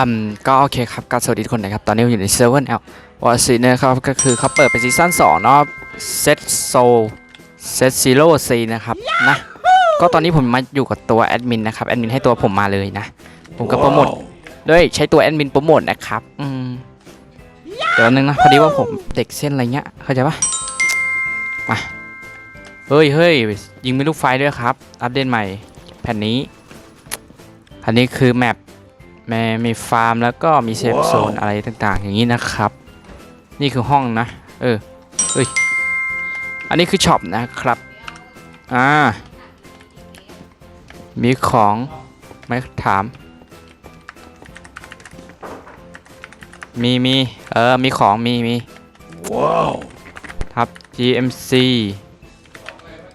อืมก็โอเคครับก็สวัสดีทุกคนนะครับ ตอนนี้ผมอยู่ในเซิร์ฟเวอร์แอลวอร์ซีนะครับก็คือเขาเปิดเป็นซีซั่น2เนาะเซตโซเซตซีโร่ซีนะครับนะก็ตอนนี้ผมมาอยู่กับตัวแอดมินนะครับแอดมินให้ตัวผมมาเลยนะ ผมก็โปรโมทด้วยใช้ตัวแอดมินโปรโมทนะครับอืมเดี๋ยวนึงนะพอดีว่าผมเด็กเส้นอะไรเงี้ยเข้าใจปะมาเฮ้ยเฮ้ยยิงไม่ลูกไฟด้วยครับ อัปเดตใหม่ แผ่นนี้อันนี้คือแมปแม่มีฟาร์มแล้วก็มีเซฟโซนอะไรต่างๆ อย่างนี้นะครับ นี่คือห้องนะ เออเอ้ยอันนี้คือช็อปนะครับ อ่า มีของไหม่ถาม มีมีเออ มีของมีมีว้าวครับ GMC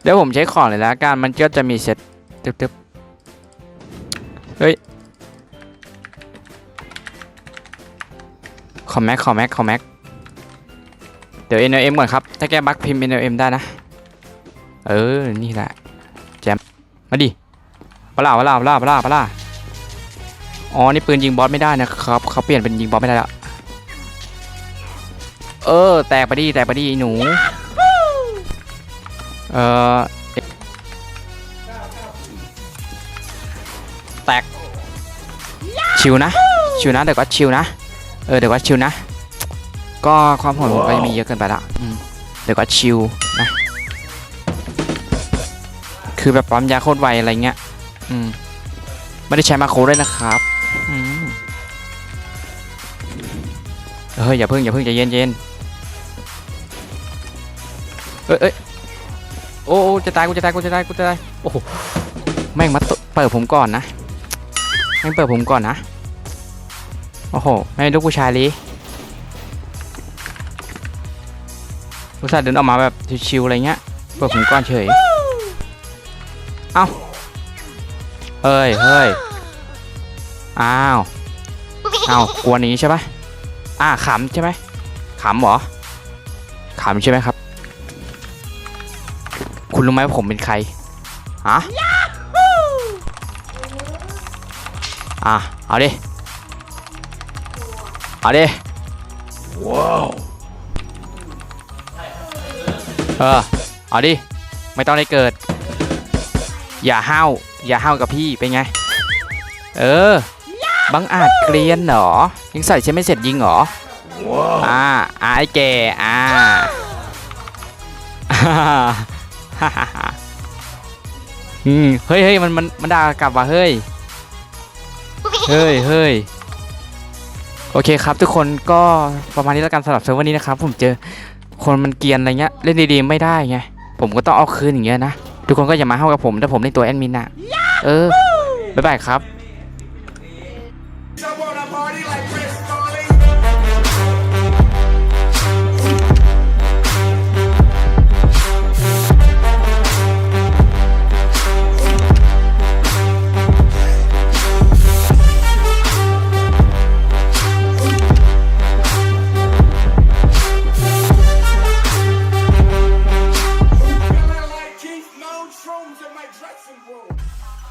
เดี๋ยวผมใช้ของเลยแล้วกันมันก็จะมีเซตตึ๊บๆเฮ้ย คอมแม็กคอมแม็กคอมแม็กเดี๋ยว NLM ก่อนครับ ถ้าแกบักพิมพ์ NLM ได้นะ เออ นี่แหละ แจม มาดิปล่าปล่าปล่าปล่าปล่าอ๋อ นี่ปืนยิงบอสไม่ได้นะครับ เขาเปลี่ยนเป็นยิงบอสไม่ได้แล้ว เออ แตกไปดิ แตกไปดิไอ้หนู เออแตก ชิวนะ ชิวนะเดี๋ยวก็ชิวนะ เออเดี๋ยวก็ชิลนะ ก็ความโหดผมก็ยังมีเยอะเกินไปละอืมเดี๋ยวก็ชิลนะ คือแบบปั๊มยาโคตรไวอะไรเงี้ย อืม ไม่ได้ใช้มาโครด้วยนะครับอืมเฮ้ยอย่าเพิ่งอย่าเพิ่งใจเย็นเย็นเอ้ยเอ้ยโอ้โอ้จะตายกูจะตายกูจะตายกูจะตายโอ้โหแม่งมาตเปิดผมก่อนนะแม่งเปิดผมก่อนนะ โอ้โห ไม่ลูกผู้ชายเลยผู้ชายเดินออกมาแบบชิวๆอะไรเงี้ยเปิดผมก้อนเฉย เอ้าเฮ้ย เฮ้ย อ้าว อ้าว กลัวหนี้ใช่ปะอ่าขำใช่ไหมขำเหรอขำใช่ไหมครับ คุณรู้ไหมว่าผมเป็นใครฮะอะ เอาดิ เอาดิว้าวเออเอาดิไม่ต้องได้เกิด อย่าห้าวอย่าห้าวกับพี่เป็นไง เออบังอาจเกรียนเหรอยังใส่ใช้ไม่เสร็จยิงเหรอว้าวอ่าอ่าไอ้แกอ่าอืมเฮ้ยเฮ้ยมันมันมันด่ากลับว่ะเฮ้ยเฮ้ยเฮ้ย โอเคครับ ทุกคนก็ประมาณนี้แล้วกันสำหรับเซิร์ฟวันนี้นะครับ ผมเจอคนมันเกียนอะไรเงี้ยเล่นดีๆไม่ได้ไงผมก็ต้องเอาคืนอย่างเงี้ยนะทุกคนก็อย่ามาเข้ากับผมถ้าผมเล่นตัวแอดมินอะเออบ๊ายบายครับ shrooms in my dressing room.